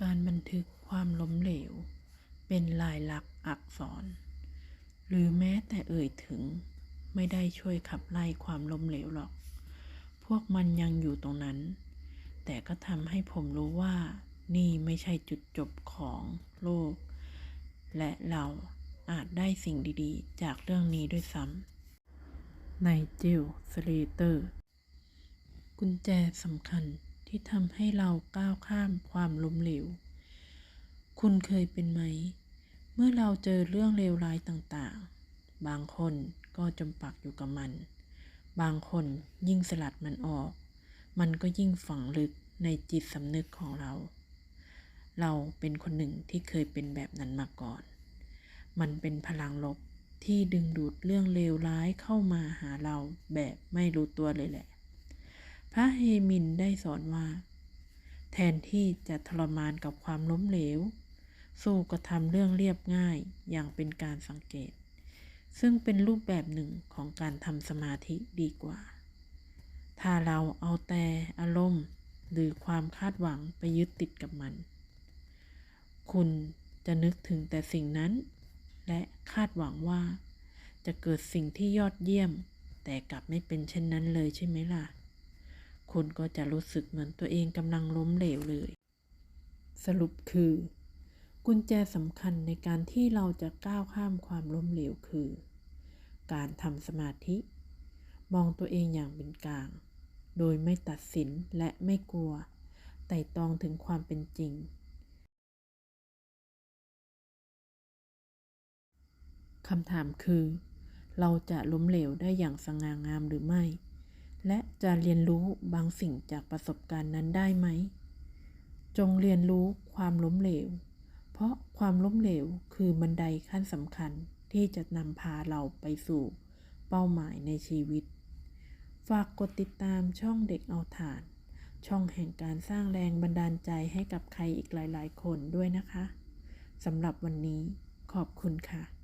การบันทึกความล้มเหลว เป็นลายลักษณ์อักษร หรือแม้แต่เอ่ยถึง ไม่ได้ช่วยขับไล่ความล้มเหลวหรอก พวกมันยังอยู่ตรงนั้น แต่ก็ทำให้ผมรู้ว่า นี่ไม่ใช่จุดจบของโลก และเราอาจได้สิ่งดีๆ จากเรื่องนี้ด้วยซ้ำในเจลสเลเตอร์ กุญแจสำคัญ ที่ทำให้เราก้าวข้ามความล้มเหลว คุณเคยเป็นไหม เมื่อเราเจอเรื่องเลวร้ายต่างๆ บางคนก็จมปักอยู่กับมัน บางคนยิ่งสลัดมันออก มันก็ยิ่งฝังลึกในจิตสำนึกของเรา เราเป็นคนหนึ่งที่เคยเป็นแบบนั้นมาก่อน มันเป็นพลังลบที่ดึงดูดเรื่องเลวร้ายเข้ามาหาเราแบบไม่รู้ตัวเลยแหละ พระเฮมินได้สอนว่า แทนที่จะทรมานกับความล้มเหลว สู้ก็ทำเรื่องเรียบง่ายอย่างเป็นการสังเกต ซึ่งเป็นรูปแบบหนึ่งของการทำสมาธิดีกว่า ถ้าเราเอาแต่อารมณ์หรือความคาดหวังไปยึดติดกับมัน คุณจะนึกถึงแต่สิ่งนั้น และคาดหวังว่า จะเกิดสิ่งที่ยอดเยี่ยม แต่กลับไม่เป็นเช่นนั้นเลยใช่ไหมล่ะ คุณก็จะรู้สึกเหมือนตัวเองกำลังล้มเหลวเลย สรุปคือ กุญแจสำคัญในการที่เราจะก้าวข้ามความล้มเหลวคือ การทำสมาธิ มองตัวเองอย่างเป็นกลาง โดยไม่ตัดสินและไม่กลัว ไต่ตองถึงความเป็นจริง คำถามคือ เราจะล้มเหลวได้อย่างสง่างามหรือไม่ และจะเรียนรู้บางสิ่งจากประสบการณ์นั้นได้ไหม จงเรียนรู้ความล้มเหลว เพราะความล้มเหลวคือบันไดขั้นสำคัญที่จะนำพาเราไปสู่เป้าหมายในชีวิต ฝากกดติดตามช่องเด็กเอาฐาน ช่องแห่งการสร้างแรงบันดาลใจให้กับใครอีกหลาย ๆ คนด้วยนะคะสำหรับวันนี้ขอบคุณค่ะ